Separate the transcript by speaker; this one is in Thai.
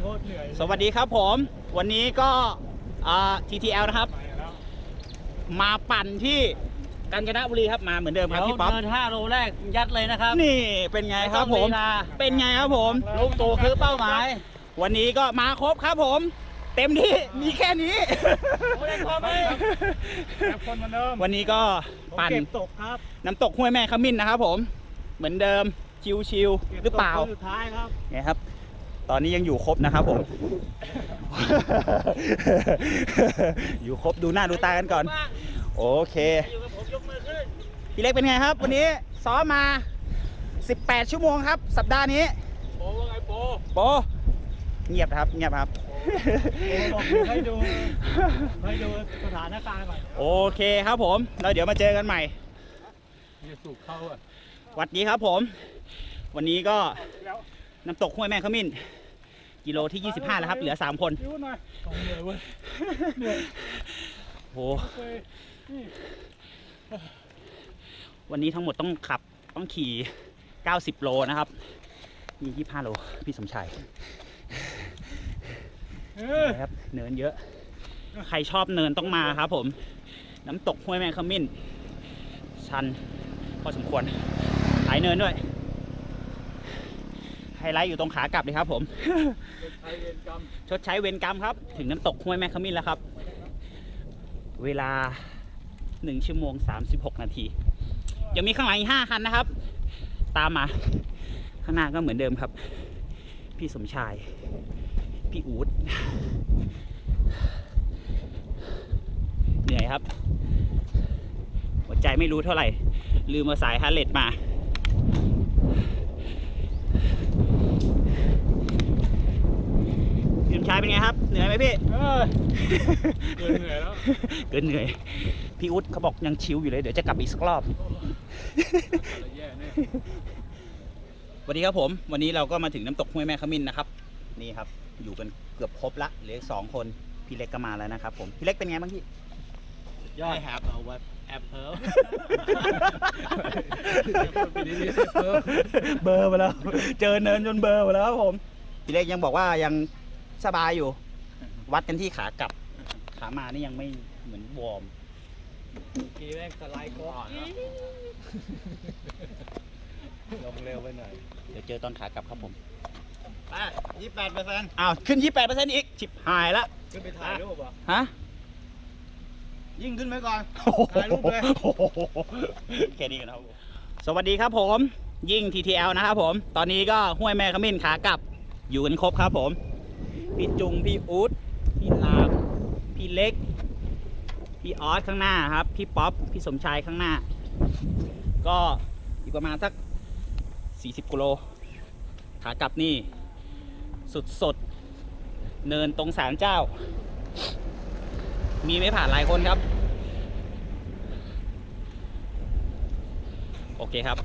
Speaker 1: โคตรเหนื่อย
Speaker 2: สวัสดีครับผม วันนี้ก็อ่า TTL นะครับ
Speaker 1: ไปแล้ว
Speaker 2: มาปั่นที่กาญจนบุรีครับมาเหมือนเดิมครับ
Speaker 3: เดี๋ยว
Speaker 2: พี่ป๊อป
Speaker 3: เดิน5โลแรกยัดเลยนะครับ
Speaker 2: นี่เป็นไงครับผม
Speaker 3: ไต้องลีลา
Speaker 2: เป็นไงครับผม
Speaker 3: ลูกตูคือเป้าหมาย
Speaker 2: วันนี้ก็มาครบครับผม เต็มที่มีแค่นี้
Speaker 3: โอ้ยพอไหม
Speaker 1: แอปคนเหมือนเดิม
Speaker 2: วันนี้ก็
Speaker 1: ผม
Speaker 2: ปั่น
Speaker 1: เก็บตกครับ
Speaker 2: น้ำตกห้วยแม่ขมิ้นนะครับผม เหมือนเดิมชิวๆหรือเปล่า
Speaker 1: ก็บตกคนสุดท้ายครับ
Speaker 2: เนี่ยครับ ตอนนี้ยังอยู่ครบนะครับผม อยู่ครบดูหน้าดูตากันก่อน โอเค
Speaker 3: อยู่กับผมยกมือขึ้น
Speaker 2: พี่เล็กเป็นไงครับ วันนี้ซ้อมมา 18 ชั่วโมงครับ สัปดาห์นี้
Speaker 3: โอ้ว่าไงโป
Speaker 2: โปเงียบครับ เงียบครับ
Speaker 1: ผมบอกอยู่ให้ดูให้ดูสถานการณ์ก่อน
Speaker 2: โอเคครับผมแล้วเดี๋ยวมาเจอกันใหม่
Speaker 1: จะสูบเข้าอะ
Speaker 2: หวัดดีครับผม วันนี้ก็
Speaker 1: แล้ว
Speaker 2: น้ำตกห้วยแม่ขมิ้น กิโลที่ 25 แล้วครับ เหลือ 3 คน
Speaker 1: ยิ้วหน่อยต้องเหนื่อยเว้ยเหนื่อย
Speaker 2: โห
Speaker 1: เว้ยนี่
Speaker 2: วันนี้ทั้งหมดต้องขับต้องขี่ 90 โลนะครับ มี 25 โล พี่สมชาย
Speaker 1: เออ
Speaker 2: นะครับ เนินเยอะ ใครชอบเนินต้องมาครับผม น้ำตกห้วยแมงขมิ้น ชันพอสมควรหลายเนินด้วย ไฮไลท์อยู่ตรงขากลับเลยครับผม ชดใช้เวรกรรมครับ ถึงน้ำตกห้วยแมงขมิ้นแล้วครับ เวลา1ชั่วโมง36นาทียังมีข้างหลังอีก5คันนะครับ ตามมา ข้างหน้าก็เหมือนเดิมครับ พี่สมชาย พี่อูดเหนื่อยครับ หัวใจไม่รู้เท่าไหร่ ลืมมาสายฮาร์เลตมา พี่สมชายเป็นไงครับ เหนื่อยไห มพี่
Speaker 1: เออเกินเหนื่อยแล้ว
Speaker 2: เกินเหนื่อย พี่อุ๊ดเขาบอกยังชิวอยู่เลย เดี๋ยวจะกลับอีกสักรอบ
Speaker 1: อะไรแย่แน่
Speaker 2: สวัสดีครับผม วันนี้เราก็มาถึงน้ำตกห้วยแม่ขมิ้นนะครับ นี่ครับ อยู่กันเกือบครบละเหลืออกสองคน พี่เล็กก็มาแล้วนะครับผม พี่เล็กเป็นไงบ้างพี่
Speaker 3: ยอดครับเอาวัดแอปเปิล
Speaker 2: เบอร์ไปแล้ว เจอเนินจนเบอร์ไปแล้วครับผม พี่เล็กยังบอกว่ายังสบายอยู่ วัดกันที่ขากลับ ขามานี่ยังไม่เหมือนวอร์ม
Speaker 1: กีแม่งสไลด์ก่อนนะลงเร็วไปหน่อย
Speaker 2: เดี๋ยวเจอตอนขากลับครับผม
Speaker 1: อะยี่แปดเปอร์เซ็นต์
Speaker 2: อ้าว ขึ้น28%อีกชิบหายละ
Speaker 1: ขึ้นไปถ่ายรูปอะ
Speaker 2: ฮะ
Speaker 1: ยิ่งขึ้นไปก่อน ถ่ายรูปเลย
Speaker 2: แค่นี้กันครับผมสวัสดีครับผม ยิ่ง TTL นะครับผม ตอนนี้ก็ห้วยแม่ขมิ้นขากลับ อยู่กันครบครับผม พี่จุง พี่อู๊ด พี่ลามพี่เล็ก พี่ออสข้างหน้าครับ พี่ป๊อป พี่สมชายข้างหน้า ก็อีกประมาณสัก 40กิโลขากลับนี่ สุดสดๆเนินตรงศาลเจ้า มีไม่ผ่านหลายคนครับ โอเคครับ